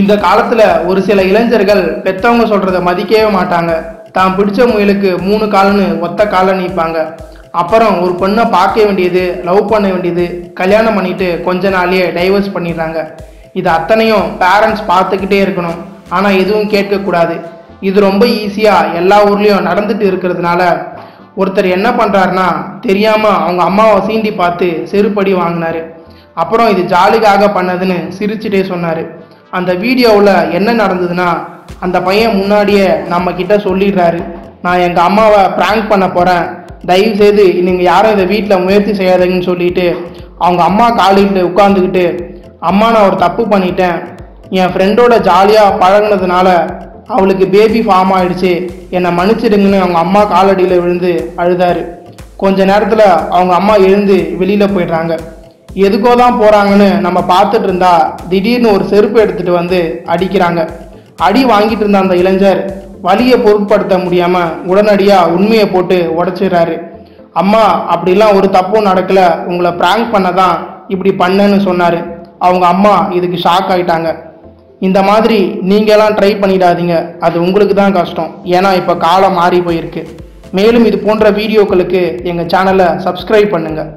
இந்த காலத்துல ஒரு சில இளைஞர்கள் பெத்தவங்க சொல்றத மதிக்கவே மாட்டாங்க. தான் பிடிச்ச முயலுக்கு மூணு காலுன்னு ஒத்த காலை நிற்பாங்க அப்புறம் ஒரு பொண்ணை பார்க்க வேண்டியது லவ் பண்ண வேண்டியது கல்யாணம் பண்ணிட்டு கொஞ்ச நாள்லயே டைவர்ஸ் பண்ணிடுறாங்க. இது அத்தனையும் பேரண்ட்ஸ் பார்த்துக்கிட்டே இருக்கணும். ஆனால் எதுவும் கேட்கக்கூடாது. இது ரொம்ப ஈஸியாக எல்லா ஊர்லேயும் நடந்துட்டு இருக்கிறதுனால ஒருத்தர் என்ன பண்ணுறாருன்னா தெரியாமல் அவங்க அம்மாவை சீண்டி பார்த்து செருப்படி வாங்கினாரு. அப்புறம் இது ஜாலிக்காக பண்ணதுன்னு சிரிச்சுட்டே சொன்னார். அந்த வீடியோவில் என்ன நடந்ததுன்னா அந்த பையன் முன்னாடியே நம்ம கிட்ட சொல்லிடுறாரு. நான் எங்கள் அம்மாவை ப்ராங்க் பண்ண போகிறேன் தயவு செய்து நீங்கள் யாரும் இதை வீட்டில் முயற்சி செய்யாதீங்கன்னு சொல்லிட்டு அவங்க அம்மா காலிட்டு உட்காந்துக்கிட்டு அம்மா நான் ஒரு தப்பு பண்ணிட்டேன். என் ஃப்ரெண்டோட ஜாலியாக பழகினதுனால அவளுக்கு பேபி ஃபார்ம் ஆயிடுச்சு. என்னை மன்னிச்சிடுங்கன்னு அவங்க அம்மா காலடியில் விழுந்து அழுதாரு. கொஞ்ச நேரத்தில் அவங்க அம்மா எழுந்து வெளியில் போயிடுறாங்க. எதுக்கோ தான் போகிறாங்கன்னு நம்ம பார்த்துட்டு இருந்தா திடீர்னு ஒரு செருப்பு எடுத்துட்டு வந்து அடிக்கிறாங்க. அடி வாங்கிட்டு இருந்த அந்த இளைஞர் வலியை பொருட்படுத்த முடியாமல் உடனடியாக உண்மையை போட்டு உடச்சிடுறாரு. அம்மா அப்படிலாம் ஒரு தப்பும் நடக்கல. உங்களை ப்ராங்க் பண்ண தான் இப்படி பண்ணேன்னு சொன்னார். அவங்க அம்மா இதுக்கு ஷாக் ஆயிட்டாங்க. இந்த மாதிரி நீங்களாம் ட்ரை பண்ணிடாதீங்க. அது உங்களுக்கு தான் கஷ்டம். ஏன்னா இப்போ காலம் மாறி போயிருக்கு. மேலும் இது போன்ற வீடியோக்களுக்கு எங்கள் சேனலை சப்ஸ்கிரைப் பண்ணுங்கள்